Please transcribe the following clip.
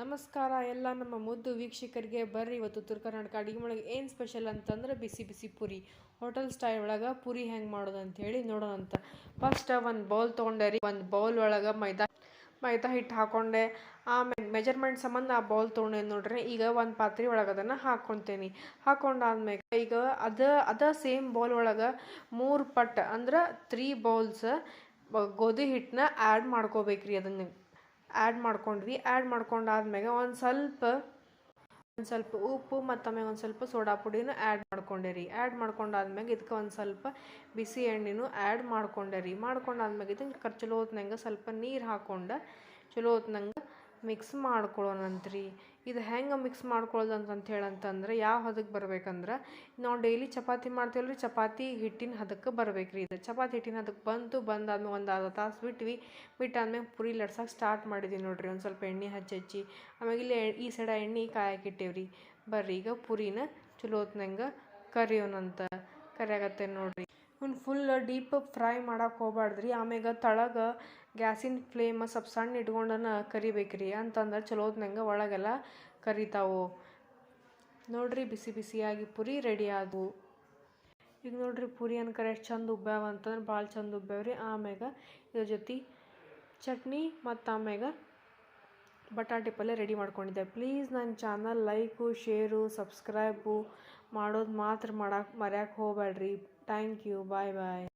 ನಮಸ್ಕಾರ ಎಲ್ಲ ನಮ್ಮ ಮುದ್ದು ವೀಕ್ಷಕರಿಗೆ ಬರ್ರಿ ಇವತ್ತು ಉತ್ತರ ಕರ್ನಾಟಕ ಅಡುಗೆ ಒಳಗೆ ಏನು ಸ್ಪೆಷಲ್ ಅಂತಂದ್ರೆ ಬಿಸಿ ಬಿಸಿ ಪುರಿ. ಹೋಟೆಲ್ ಸ್ಟೈಲ್ ಒಳಗೆ ಪುರಿ ಹೆಂಗೆ ಮಾಡೋದು ನೋಡೋಣ ಅಂತ. ಫಸ್ಟ್ ಒಂದು ಬೌಲ್ ತೊಗೊಂಡೆ ರೀ. ಒಂದು ಬೌಲ್ ಒಳಗೆ ಮೈದಾ ಮೈದಾ ಹಿಟ್ಟು ಹಾಕೊಂಡೆ. ಆಮೇಲೆ ಮೆಜರ್ಮೆಂಟ್ ಸಂಬಂಧ ಆ ಬೌಲ್ ತೊಗೊಂಡೆ ನೋಡ್ರಿ, ಈಗ ಒಂದು ಪಾತ್ರೆ ಒಳಗೆ ಅದನ್ನು ಹಾಕ್ಕೊತೀನಿ ಹಾಕೊಂಡಾದ್ಮೇಲೆ ಈಗ ಅದ ಅದ ಸೇಮ್ ಬೌಲ್ ಒಳಗೆ ಮೂರು ಪಟ್ ಅಂದ್ರೆ ತ್ರೀ ಬೌಲ್ಸ್ ಗೋಧಿ ಹಿಟ್ಟನ್ನ ಆ್ಯಡ್ ಮಾಡ್ಕೋಬೇಕ್ರಿ ಅದನ್ನು. ಆ್ಯಡ್ ಮಾಡ್ಕೊಂಡ್ವಿ. ಆ್ಯಡ್ ಮಾಡ್ಕೊಂಡಾದ್ಮೇಲೆ ಒಂದು ಸ್ವಲ್ಪ ಒಂದು ಸ್ವಲ್ಪ ಉಪ್ಪು ಮತ್ತು ಆಮೇಲೆ ಒಂದು ಸ್ವಲ್ಪ ಸೋಡಾ ಪುಡಿನೂ ಆ್ಯಡ್ ಮಾಡ್ಕೊಂಡೆ ರೀ. ಆ್ಯಡ್ ಮಾಡ್ಕೊಂಡಾದ್ಮೇಲೆ ಇದಕ್ಕೆ ಒಂದು ಸ್ವಲ್ಪ ಬಿಸಿ ಎಣ್ಣೆನೂ ಆ್ಯಡ್ ಮಾಡ್ಕೊಂಡೆ ರೀ. ಮಾಡ್ಕೊಂಡಾದ್ಮೇಲೆ ಇದಕ್ಕೆ ಕರ್ ಚಲೋ ಹೊತ್ನಂಗೆ ಸ್ವಲ್ಪ ನೀರು ಹಾಕ್ಕೊಂಡು ಚಲೋ ಹೊತ್ನಂಗೆ ಮಿಕ್ಸ್ ಮಾಡ್ಕೊಳ್ಳೋಣಂತ್ರಿ. ಇದು ಹೆಂಗೆ ಮಿಕ್ಸ್ ಮಾಡ್ಕೊಳ್ಳೋದು ಅಂತಂತ ಹೇಳಂತಂದ್ರೆ ಯಾವ ಹದಕ್ಕೆ ಬರ್ಬೇಕಂದ್ರೆ ನಾವು ಡೈಲಿ ಚಪಾತಿ ಮಾಡ್ತೀವಲ್ರಿ, ಚಪಾತಿ ಹಿಟ್ಟಿನ ಹದಕ್ಕೆ ಬರ್ಬೇಕು ರೀ ಇದು. ಚಪಾತಿ ಹಿಟ್ಟಿನ ಹದಕ್ಕೆ ಬಂತು ಬಂದಾದ್ಮೇಲೆ ಒಂದು ಅರ್ಧ ತಾಸು ಬಿಟ್ವಿ. ಬಿಟ್ಟಾದ್ಮೇಲೆ ಪುರಿ ಲಡ್ಸಕ್ಕೆ ಸ್ಟಾರ್ಟ್ ಮಾಡಿದ್ದೀವಿ ನೋಡಿರಿ, ಒಂದು ಸ್ವಲ್ಪ ಎಣ್ಣೆ ಹಚ್ಚಿ ಹಚ್ಚಿ. ಆಮೇಲೆ ಇಲ್ಲಿ ಈ ಸೈಡ ಎಣ್ಣೆ ಕಾಯಕ್ಕಿಟ್ಟೇವ್ರಿ ಬರ್ರಿ ಈಗ ಪುರಿನ ಚಲೋ ಹೊತ್ನಂಗೆ ಕರಿಯೋನಂತ ಕರಿಯಾಗತ್ತೆ ನೋಡ್ರಿ. ಇವ್ನು ಫುಲ್ ಡೀಪ್ ಫ್ರೈ ಮಾಡಕ್ಕೆ ಹೋಗ್ಬಾರ್ದ್ರಿ ಆಮ್ಯಾಗ ತಳಗೆ ಗ್ಯಾಸಿನ ಫ್ಲೇಮ್ ಸ್ವಲ್ಪ ಸಣ್ಣ ಇಟ್ಕೊಂಡನ ಕರಿಬೇಕ್ರಿ. ಅಂತಂದ್ರೆ ಚಲೋ ಹೊತ್ನಂಗೆ ಒಳಗೆಲ್ಲ ಕರಿತಾವು. ನೋಡ್ರಿ ಬಿಸಿ ಬಿಸಿಯಾಗಿ ಪುರಿ ರೆಡಿ ಆದವು ಈಗ ನೋಡ್ರಿ ಪುರಿ ಅನ್ಕರೆ ಎಷ್ಟು ಚಂದ ಉಬ್ಬ್ಯಾವ ಅಂತಂದ್ರೆ ಭಾಳ ಚಂದ ಉಬ್ಬ್ಯಾವ್ರಿ ಆಮ್ಯಾಗ ಇದ್ರ ಜೊತೆ ಚಟ್ನಿ ಮತ್ತು ಆಮ್ಯಾಗ ಬಟಾಟೆ ಪಲ್ಯ ರೆಡಿ ಮಾಡ್ಕೊಂಡಿದ್ದೆ. ಪ್ಲೀಸ್ ನನ್ನ ಚಾನಲ್ ಲೈಕು, ಶೇರು, ಸಬ್ಸ್ಕ್ರೈಬು ಮಾಡೋದು ಮಾತ್ರ ಮಾಡಕ್ಕೆ ಮರ್ಯಾಕೆ ಹೋಗಬೇಡ್ರಿ. Thank you. Bye bye.